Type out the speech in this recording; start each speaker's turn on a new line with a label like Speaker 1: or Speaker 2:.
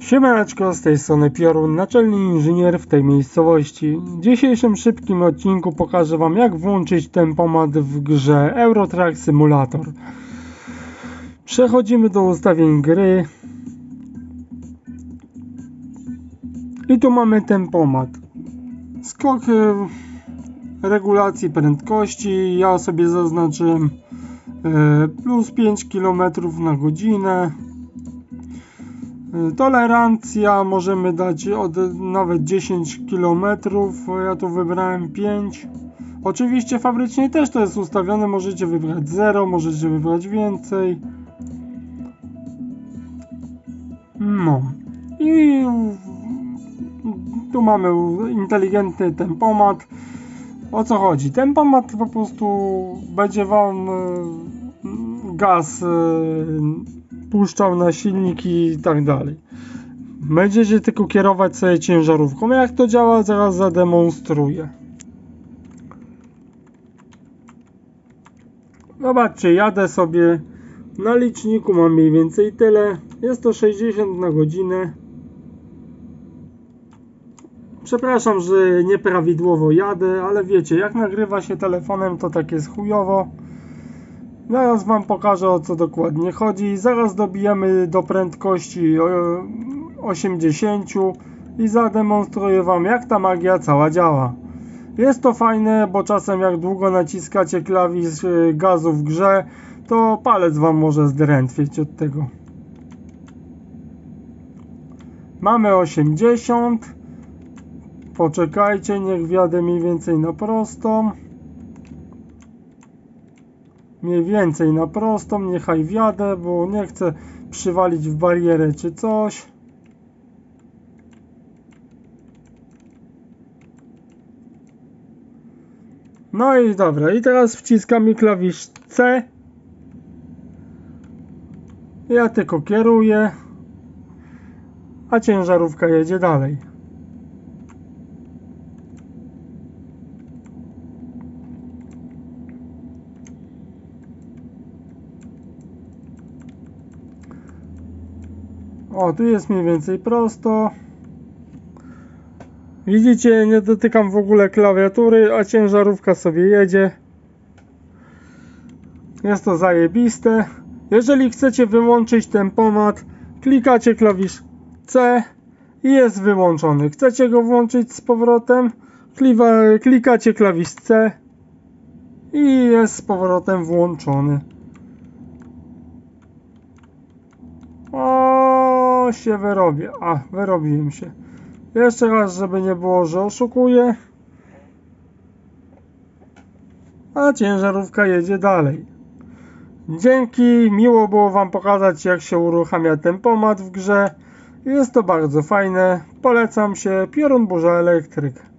Speaker 1: Siemaneczko, z tej strony Piorun, naczelny inżynier w tej miejscowości. W dzisiejszym szybkim odcinku pokażę Wam jak włączyć tempomat w grze Eurotrack Simulator. Przechodzimy do ustawień gry. I tu mamy tempomat. Skok e, regulacji prędkości. Ja sobie zaznaczyłem e, plus 5 km na godzinę. Tolerancja możemy dać od nawet 10 km. Ja tu wybrałem 5. Oczywiście fabrycznie też to jest ustawione. Możecie wybrać 0, możecie wybrać więcej. No. I tu mamy inteligentny tempomat. O co chodzi? Tempomat po prostu będzie Wam e, gaz e, puszczał na silnik i tak dalej. Będziecie tylko kierować sobie ciężarówką. Jak to działa, zaraz zademonstruję. Zobaczcie, jadę sobie na liczniku, mam mniej więcej tyle. Jest to 60 na godzinę. Przepraszam, że nieprawidłowo jadę, ale wiecie, jak nagrywa się telefonem, to tak jest chujowo. Zaraz Wam pokażę o co dokładnie chodzi. Zaraz dobijemy do prędkości o- 80 i zademonstruję Wam jak ta magia cała działa. Jest to fajne, bo czasem jak długo naciskacie klawisz y, gazu w grze, to palec Wam może zdrętwieć od tego. Mamy 80. Poczekajcie, niech wjadę mniej więcej na prostą mniej więcej na prostą, niechaj wjadę, bo nie chcę przywalić w barierę czy coś. No i dobra, i teraz wciskamy klawisz C. Ja tylko kieruję, a ciężarówka jedzie dalej. O, tu jest mniej więcej prosto. Widzicie, nie dotykam w ogóle klawiatury, a ciężarówka sobie jedzie. Jest to zajebiste. Jeżeli chcecie wyłączyć tempomat, klikacie klawisz C i jest wyłączony. Chcecie go włączyć z powrotem, klikacie klawisz C i jest z powrotem włączony. O, się wyrobię. A, wyrobiłem się. Jeszcze raz, żeby nie było, że oszukuję. A ciężarówka jedzie dalej. Dzięki, miło było Wam pokazać, jak się uruchamia tempomat w grze. Jest to bardzo fajne. Polecam się. Piorun Burza Elektryk.